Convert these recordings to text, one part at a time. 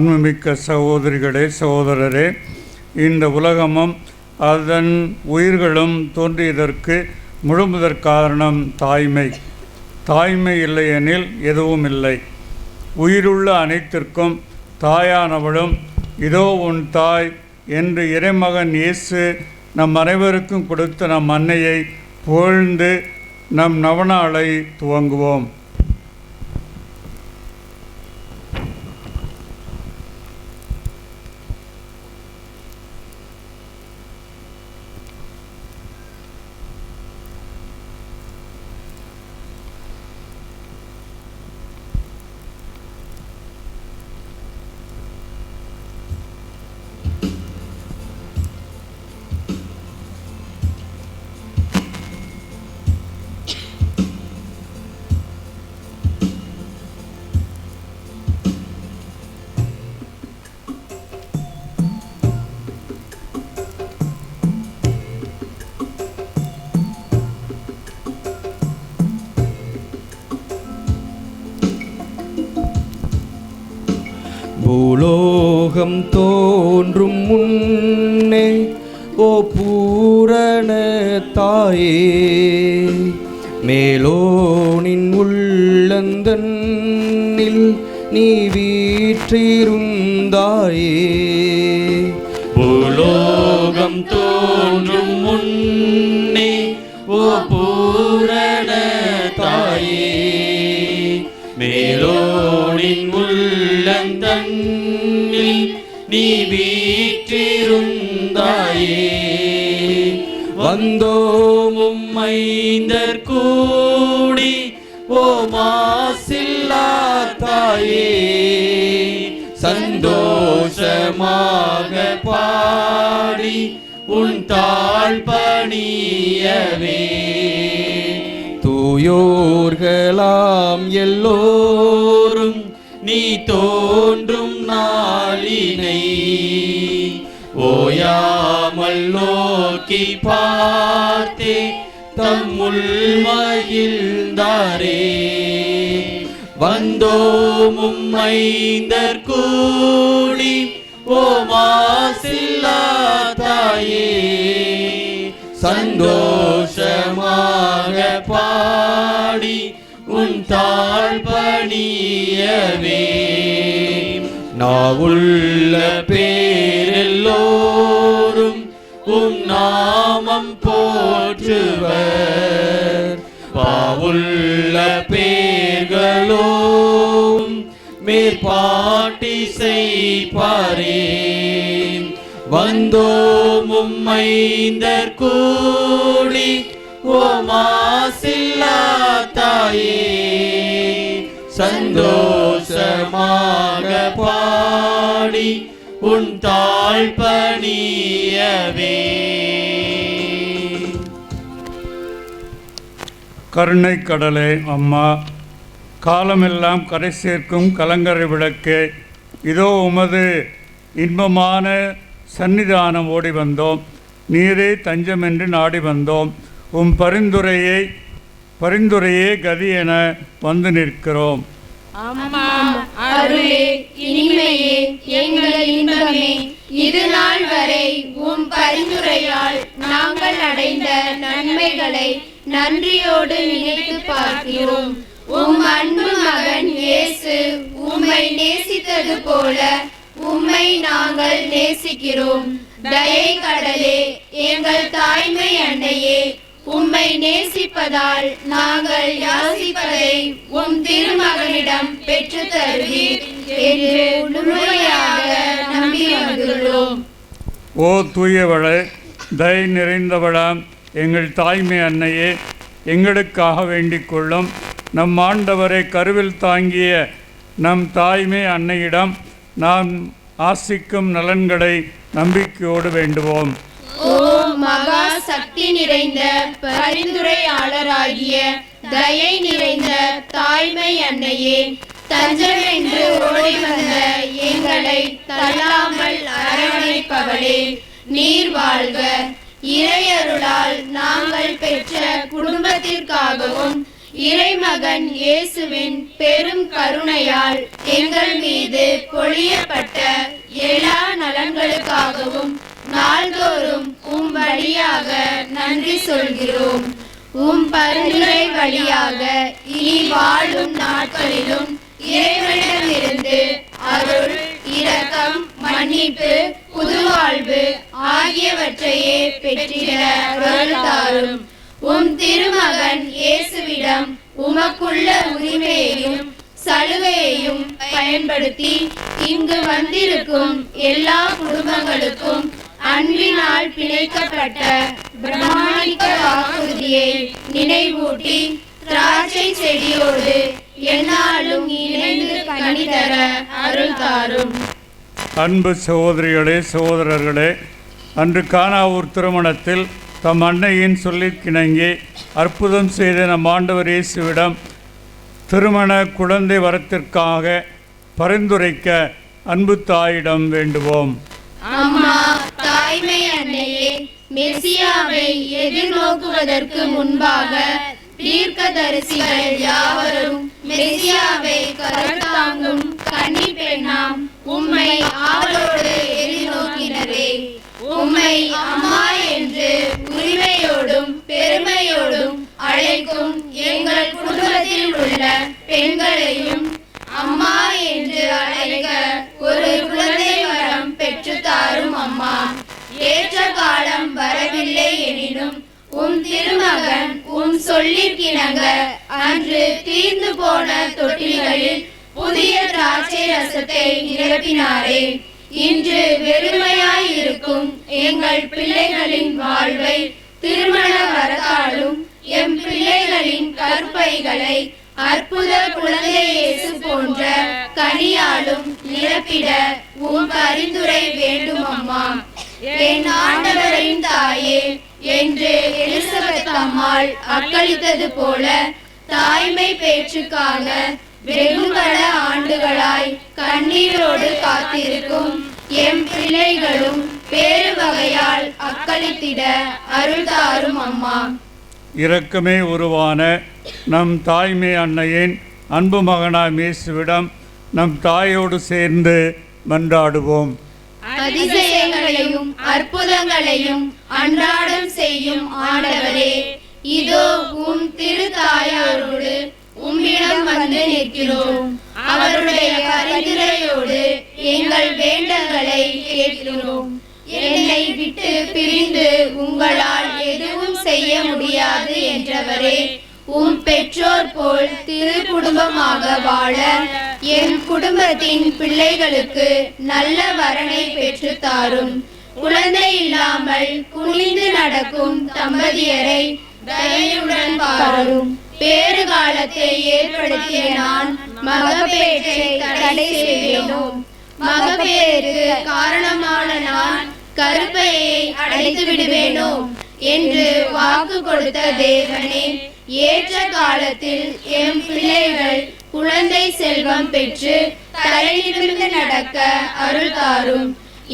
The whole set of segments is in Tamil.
அன்புமிக்க சகோதரிகளே சகோதரரே இந்த உலகமும் அதன் உயிர்களும் தோன்றியதற்கு முழுமுதற் காரணம் தாய்மை. தாய்மை இல்லையெனில் எதுவும் இல்லை. உயிருள்ள அனைத்திற்கும் தாயானவளும் இதோ உன் தாய் என்று இறைமகன் இயேசு நம் அனைவருக்கும் கொடுத்த நம் அன்னையை புகழ்ந்து நம் நவநாளை துவங்குவோம். பூலோகம் தோன்றும் முன்னே ஓ பூரண தாயே மேலோனின் உள்ளந்தன்னில் நீ வீற்றிருந்தாயே. பூலோகம் தோன்றும் முன்னே ஓ பூரண வந்தோமும் மைந்தர் கூடி ஓ மாசில்லா தாயே சந்தோஷமாக பாடி உன் தாழ் பணியவே. தூயோர்களாம் எல்லோரும் நீ தோன்றும் நாளினை ஓயாமல்லோ பார்த்தே தம் உள்மகிழ்ந்தாரே வந்தோமும் மைந்தர் கூடி ஓ மாசில்லா தாயே. சந்தோஷமாக பாடி உன் தாழ் பணியவே நாவுள்ள பேரெல்லோ நாமம் போற்றுவர். பாவுள்ள பேர்களோ மேற்பாட்டி செய்பாரே வந்தோமும் மைந்தர் கூடி ஓ தாயே. சந்தோஷமாக பாடி உன் தாழ் பணியவே கருணை கடலே அம்மா. காலமெல்லாம் கரை சேர்க்கும் கலங்கரை விளக்கே. இதோ உமது இன்பமான சன்னிதானம் ஓடி வந்தோம். நீரே தஞ்சமென்று நாடி வந்தோம். உம் பரிந்துரையை பரிந்துரையே கதி என வந்து நிற்கிறோம். அம்மா அருளே இனிமையே எங்கள் இன்பமே. இது நாள் வரை உம் பரிந்துரையால் நாங்கள் அடைந்த நன்மைகளை நன்றியோடு நினைத்து பார்க்கிறோம். உம் அன்பு மகன் இயேசு உம்மை நேசித்தது போல உம்மை நாங்கள் நேசிக்கிறோம். தயை கடலே எங்கள் தாய்மை அன்னையே உம்மை நேசிப்பதால் நாங்கள் யாசிப்பதை உம் திருமகனிடம் பெற்று தருவீர் என்று முழுமையாக நம்பி வந்துள்ளோம். ஓ தூயவளே தயை நிறைந்தவளாம். எங்கள் தாய்மை அன்னையே எங்களுக்காக வேண்டிக் கொள்ளும் நம் ஆண்டவரை கருவில் தாங்கிய நம் தாய்மை அன்னையிடம் நாம் ஆசிக்கும் நலன்களை நம்பிக்கையோடு வேண்டுவோம். ஓ மகா சக்தி நிறைந்த பரிந்துரையாளராகிய தயை நிறைந்த தாய்மை அன்னையே தஞ்சமென்று ஓடி வந்த எங்களை தள்ளாமல் அரவணைப்பவளே நீர் வாழ்க இறையருளால் நாங்கள் பெற்ற குடும்பத்திற்காகவும் இறைமகன் இயேசுவின் பெரும் கருணையால் எங்கள் மீது பொழியப்பட்ட எல்லா நலன்களுக்காகவும் நாள்தோறும் உம் வழியாக நன்றி சொல்கிறோம். உம் பரிந்துரை வழியாக இனி வாழும் நாட்களிலும் இறைவனிடமிருந்து அருள் இரக்கம் மன்னிப்பு புதுவாழ்வு ஆகியவற்றையே பெற்றிட அருள்தாரும் உம் திருமகன் இயேசுவிடம் உமக்குள்ள உரிமையையும் சலுகையையும் பயன்படுத்தி இங்கு வந்திருக்கும் எல்லா குடும்பங்களுக்கும் அன்பினால் பிணைக்கப்பட்ட பிரமாணிக்க வாக்குறுதியை நினைவூட்டி திராட்சை செடியோடு என்னாலும் இணைந்து கனிதர அருள் தாரும். அன்பு சகோதரிகளே சகோதரர்களே அன்று கானாவூர் திருமணத்தில் தம் அன்னையின் சொல்லிற்கிணங்கி அற்புதம் செய்த நம் ஆண்டவர் இயேசுவிடம் திருமண குழந்தை வரத்திற்காக பரிந்துரைக்க அன்பு தாயிடம் வேண்டுவோம். அம்மா தாய்மை அன்னையே மெசியாவை எதிர்நோக்குவதற்கு முன்பாக தீர்க்கதரிசிகள் யாவரும் மெசியாவை கருத்தாங்கும் கன்னி பெண்ணாம் உம்மை ஆவலோடு தொட்டில்களில் புதிய திராட்சை ரசத்தை நிரப்பினாரே. இன்று வெறுமையாய் இருக்கும் எங்கள் பிள்ளைகளின் வாழ்வை திருமண வரத்தாலும் எம் பிள்ளைகளின் கற்பைகளை அற்புத குழந்தை இயேசு போன்ற கனியாலும் நிரப்பிட உம் பரிந்துரை வேண்டும் அம்மா என் ஆண்டவரின் தாயே என்று எலிசபெத் அம்மாள் அக்களித்தது போல தாய்மை பேச்சுக்காக வெகுபல ஆண்டுகளாய் கண்ணீரோடு காத்திருக்கும் எம் பிள்ளைகளும் வேறு வகையால் அக்களித்திட அருள் தாரும் அம்மா. இரக்கமே உருவான நம் தாய்மை அன்னையின் அன்பு மகனாம் இயேசுவிடம் நம் தாயோடு சேர்ந்து மன்றாடுவோம். அதிசயங்களையும் அற்புதங்களையும் அன்றாடம் செய்யும் ஆண்டவரே இதோ உம் திரு தாயாரோடு உம்மிடம் வந்து நிற்கிறோம். அவருடைய பரிந்துரையோடு எங்கள் வேண்டங்களை கேட்கிறோம். என்னை விட்டு பிரிந்து உங்களால் எதுவும் செய்ய முடியாது என்றவரே உம் பெற்றோர் போல் திரு குடும்பமாக வாழ என் குடும்பத்தின் பிள்ளைகளுக்கு நல்ல வரனை பெற்று தாரும். குழந்தை இல்லாமல் குனிந்து நடக்கும் தம்பதியரை தயையுடன் பாரும் பேறுகாலத்தை ஏற்படுத்திய நான் மகப்பேற்றை தடை செய்வேனோ மகப்பேருக்கு காரணமான நான் கருப்பையை அடைத்து விடுவேனோ என்று வாக்கு கொடுத்த தேவனே ஏற்ற காலத்தில் எம் பிள்ளைகள் குழந்தை செல்வம் பெற்று தலையிலிருந்து நடக்க அருள் தாரும்.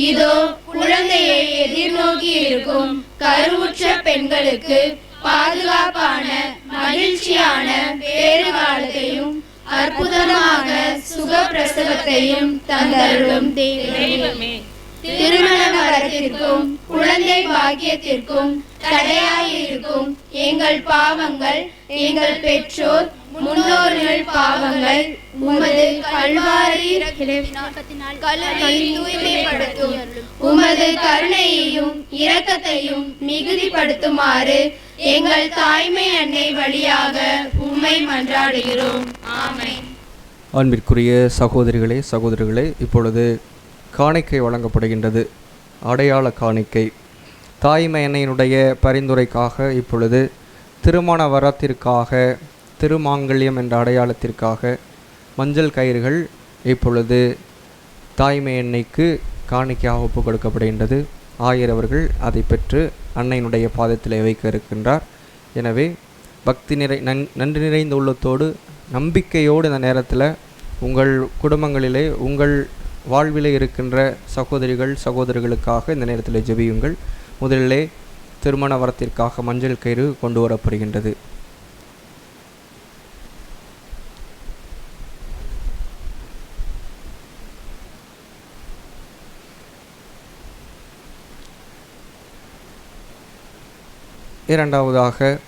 இதோ குழந்தையை எதிர்நோக்கி இருக்கும் கருவுற்ற பெண்களுக்கு பாதுகாப்பான மகிழ்ச்சியான பேறு காலத்தையும் அற்புதமாக சுகப்பிரசவத்தையும் தந்தருளும் தெய்வமே திருமண வரத்திற்கும் குழந்தை பாக்கியத்திற்கும் தடையாயிருக்கும் எங்கள் பாவங்கள் எங்கள் பெற்றோர் முன்னோர்கள் பாவங்கள் உமது கல்வாரி தூய்மைப்படுத்தும். உமது கருணையையும் இரக்கத்தையும் மிகுதிப்படுத்துமாறு எங்கள் தாய்மை அன்னை வழியாக உம்மை மன்றாடுகிறோம். ஆமை அன்பிற்குரிய சகோதரிகளே சகோதரிகளே இப்பொழுது காணிக்கை வழங்கப்படுகின்றது. அடையாள காணிக்கை. தாய்மையனையினுடைய பரிந்துரைக்காக இப்பொழுது திருமண வரத்திற்காக திருமாங்கல்யம் என்ற அடையாளத்திற்காக மஞ்சள் கயிறுகள் இப்பொழுது தாய்மை எண்ணெய்க்கு காணிக்கையாக ஒப்பு கொடுக்கப்படுகின்றது. ஆயர் அவர்கள் அதை பெற்று அன்னையினுடைய பாதத்தில் வைக்க இருக்கின்றார். எனவே பக்தி நிறை நன் நன்றி நிறைந்த உள்ளத்தோடு நம்பிக்கையோடு இந்த நேரத்தில் உங்கள் குடும்பங்களிலே உங்கள் வாழ்விலே இருக்கின்ற சகோதரிகள் சகோதரிகளுக்காக இந்த நேரத்தில் ஜெபியுங்கள். முதலிலே திருமண வரத்திற்காக மஞ்சள் கயிறு கொண்டு வரப்படுகின்றது. இரண்டாவதாக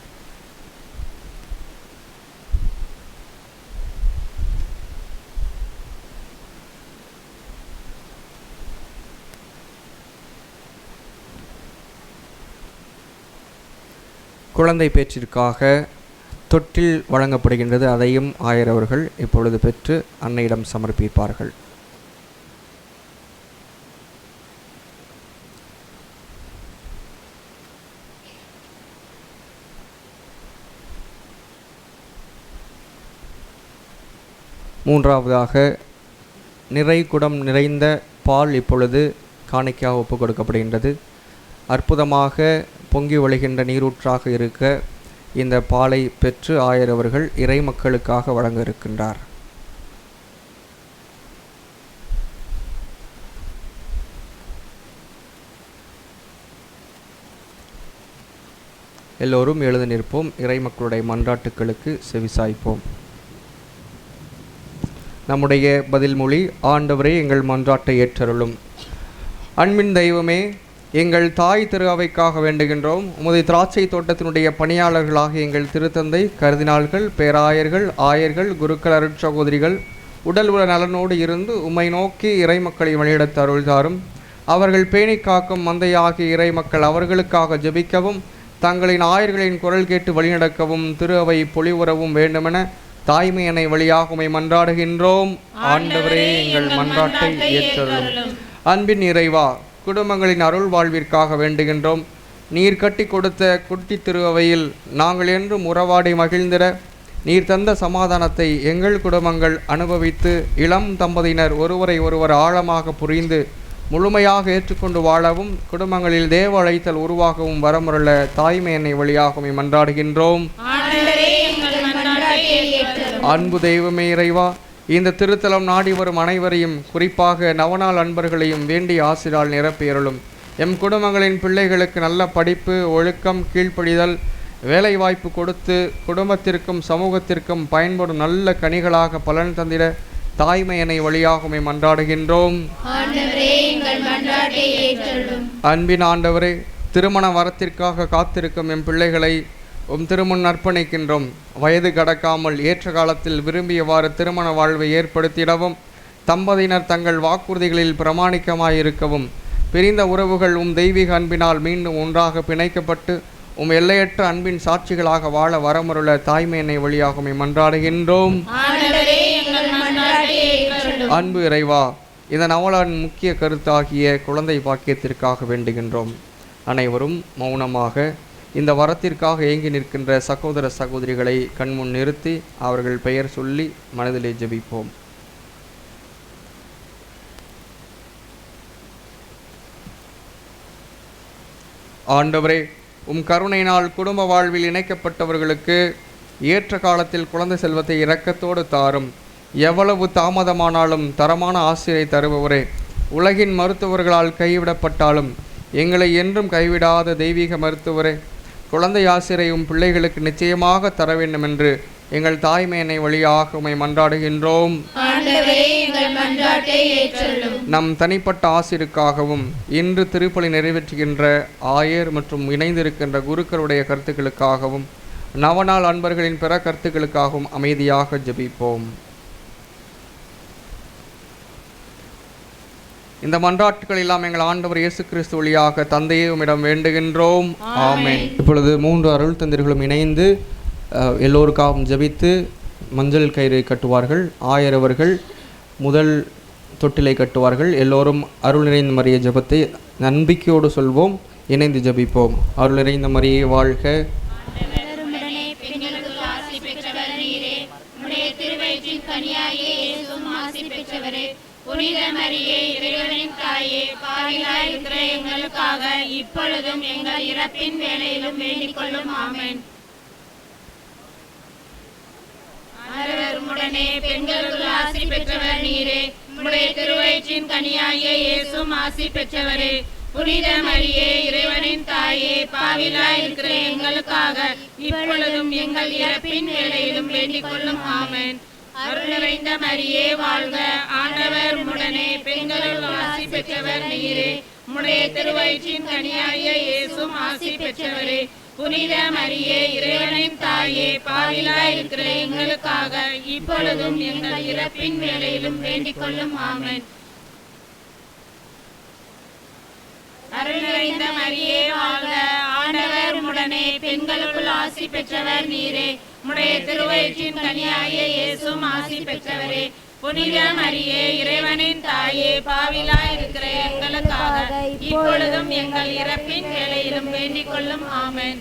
குழந்தை பேச்சிற்காக தொட்டில் வழங்கப்படுகின்றது. அதையும் ஆயர் அவர்கள் இப்பொழுது பெற்று அன்னையிடம் சமர்ப்பிப்பார்கள். மூன்றாவதாக நிறை குடம் நிறைந்த பால் இப்பொழுது காணிக்கையாக ஒப்பு கொடுக்கப்படுகின்றது. அற்புதமாக பொங்கி வழிகின்ற நீரூற்றாக இருக்க இந்த பாலை பெற்று ஆயர் அவர்கள் இறை மக்களுக்காக வழங்க இருக்கின்றார் எல்லோரும் எழுந்து நிற்போம். இறை மக்களுடைய மன்றாட்டுக்களுக்கு செவிசாய்ப்போம் நம்முடைய பதில்மொழி ஆண்டவரே எங்கள் மன்றாட்டை ஏற்றருளும். அன்பின் தெய்வமே எங்கள் தாய் திரு அவைக்காக வேண்டுகின்றோம். உமது திராட்சை தோட்டத்தினுடைய பணியாளர்களாக எங்கள் திருத்தந்தை கருதினாள்கள் பேராயர்கள் ஆயர்கள் குருக்கள் அருட்சகோதரிகள் உடல் உள்ள நலனோடு இருந்து உம்மை நோக்கி இறை மக்களை அருள்தாரும் அவர்கள் பேணி காக்கும் மந்தையாகிய இறை மக்கள் அவர்களுக்காக ஜெபிக்கவும் தங்களின் ஆயர்களின் குரல் கேட்டு வழிநடக்கவும் திரு அவை பொலிவுறவும் வேண்டுமென தாய்மை அன்னை வழியாக மன்றாடுகின்றோம். ஆண்டவரே எங்கள் மன்றாட்டை ஏற்றருளும். அன்பின் இறைவா குடும்பங்களின் அருள் வாழ்விற்காக வேண்டுகின்றோம். நீர் கட்டி கொடுத்த குட்டி திருவையில் நாங்கள் என்றும் உறவாடி மகிழ்ந்திட நீர் தந்த சமாதானத்தை எங்கள் குடும்பங்கள் அனுபவித்து இளம் தம்பதியினர் ஒருவரை ஒருவர் ஆழமாக புரிந்து முழுமையாக ஏற்றுக்கொண்டு வாழவும் குடும்பங்களில் தேவ அழைத்தல் உருவாகவும் வரமுறல தாய்மை என்னை வழியாகவே மன்றாடுகின்றோம் அன்பு தெய்வமே இறைவா இந்த திருத்தலம் நாடி வரும் அனைவரையும் குறிப்பாக நவநாள் அன்பர்களையும் வேண்டிய ஆசிரால் நிரப்பியருளும். எம் குடும்பங்களின் பிள்ளைகளுக்கு நல்ல படிப்பு ஒழுக்கம் கீழ்ப்படிதல் வேலைவாய்ப்பு கொடுத்து குடும்பத்திற்கும் சமூகத்திற்கும் பயன்படும் நல்ல கனிகளாக பலன் தந்திட தாய்மையனை வழியாகவே மன்றாடுகின்றோம் அன்பின் ஆண்டவரே திருமண வரத்திற்காக காத்திருக்கும் எம் பிள்ளைகளை உம் திருமுன் அர்ப்பணிக்கின்றோம். வயது கடக்காமல் ஏற்ற காலத்தில் விரும்பியவாறு திருமண வாழ்வை ஏற்படுத்திடவும் தம்பதியினர் தங்கள் வாக்குறுதிகளில் பிரமாணிக்கமாயிருக்கவும் பிரிந்த உறவுகள் உம் தெய்வீக அன்பினால் மீண்டும் ஒன்றாக பிணைக்கப்பட்டு உம் எல்லையற்ற அன்பின் சாட்சிகளாக வாழ வரமுருள தாய்மையினை வழியாகவே மன்றாடுகின்றோம். அன்பு இறைவா இந்த நவலான் முக்கிய கருத்தாகிய குழந்தை பாக்கியத்திற்காக வேண்டுகின்றோம். அனைவரும் மௌனமாக இந்த வரத்திற்காக ஏங்கி நிற்கின்ற சகோதர சகோதரிகளை கண்முன் நிறுத்தி அவர்கள் பெயர் சொல்லி மனதிலே ஜபிப்போம். ஆண்டவரே உம் கருணையினால் குடும்ப வாழ்வில் இணைக்கப்பட்டவர்களுக்கு ஏற்ற காலத்தில் குழந்தை செல்வத்தை இரக்கத்தோடு தாரும். எவ்வளவு தாமதமானாலும் தரமான ஆசிரியை தருபவரே உலகின் மருத்துவர்களால் கைவிடப்பட்டாலும் எங்களை என்றும் கைவிடாத தெய்வீக மருத்துவரே குழந்தை ஆசிரியை உம் பிள்ளைகளுக்கு நிச்சயமாக தர வேண்டும் என்று எங்கள் தாய்மையனை வழியாக உம்மை மன்றாடுகின்றோம். நம் தனிப்பட்ட ஆசிருக்காகவும் இன்று திருப்பலி நிறைவேற்றுகின்ற ஆயர் மற்றும் இணைந்திருக்கின்ற குருக்களுடைய கருத்துக்களுக்காகவும் நவநாள் அன்பர்களின் பிற கருத்துக்களுக்காகவும் அமைதியாக ஜெபிப்போம். இந்த மன்றாட்டுகள் எல்லாம் எங்கள் ஆண்டவர் இயேசு கிறிஸ்து வழியாக தந்தையே உம்மிடம் வேண்டுகின்றோம். ஆமென். இப்பொழுது மூன்று அருள் தந்திர்களும் இணைந்து எல்லோருக்காகவும் ஜெபித்து மஞ்சள் கயிறை கட்டுவார்கள். ஆயர் அவர்கள் முதல் தொட்டிலை கட்டுவார்கள். எல்லோரும் அருள் நிறைந்த மரிய ஜெபத்தை நம்பிக்கையோடு சொல்வோம். இணைந்து ஜெபிப்போம். அருள் நிறைந்த மரியே வாழ்க. பெற்றவர். புனித மரியே இறைவனின் தாயே பாவிலாய் இருக்கிற எங்களுக்காக இப்பொழுதும் எங்கள் இறப்பின் வேலையிலும் வேண்டிக் கொள்ளும் ஆமேன். உடனே பெண்களுக்கு ஆசி பெற்றவர் நீரே. உடைய திருவயிற்றின் கனியாகிய இயேசுவும் ஆசி பெற்றவரே. புனித மரியே இறைவனின் தாயே பாவிலாய் இருக்கிற எங்களுக்காக இப்பொழுதும் எங்கள் இறப்பின் வேலையிலும் வேண்டிக் கொள்ளும் ஆமேன். அருள் நிறைந்த மரியே வாழ்க. ஆண்டவர் உடனே பெண்களுள் ஆசி பெற்றவர் நீரே. உடைய திருவயிற்றின் கனியாகிய இயேசும் ஆசி பெற்றவரே. புனித மரியே இறைவனின் தாயே பாவிலா இருக்கிற எங்களுக்காக இப்பொழுதும் எங்கள் இறப்பின் வேலையிலும் வேண்டிக் கொள்ளும். ஆமன். அருள் நிறைந்த மரியே வாழ்க. ஆண்டவர் உடனே பெண்களுக்குள் ஆசி பெற்றவர் நீரே. உடைய திருவயிற்றின் கனியாய இயேசும் ஆசி பெற்றவரே. புனித மரியே இறைவனின் தாயே பாவிலா இருக்கிற எங்களுக்காக இப்பொழுதும் எங்கள் இறப்பின் வேலையிலும் வேண்டிக் கொள்ளும். ஆமேன்.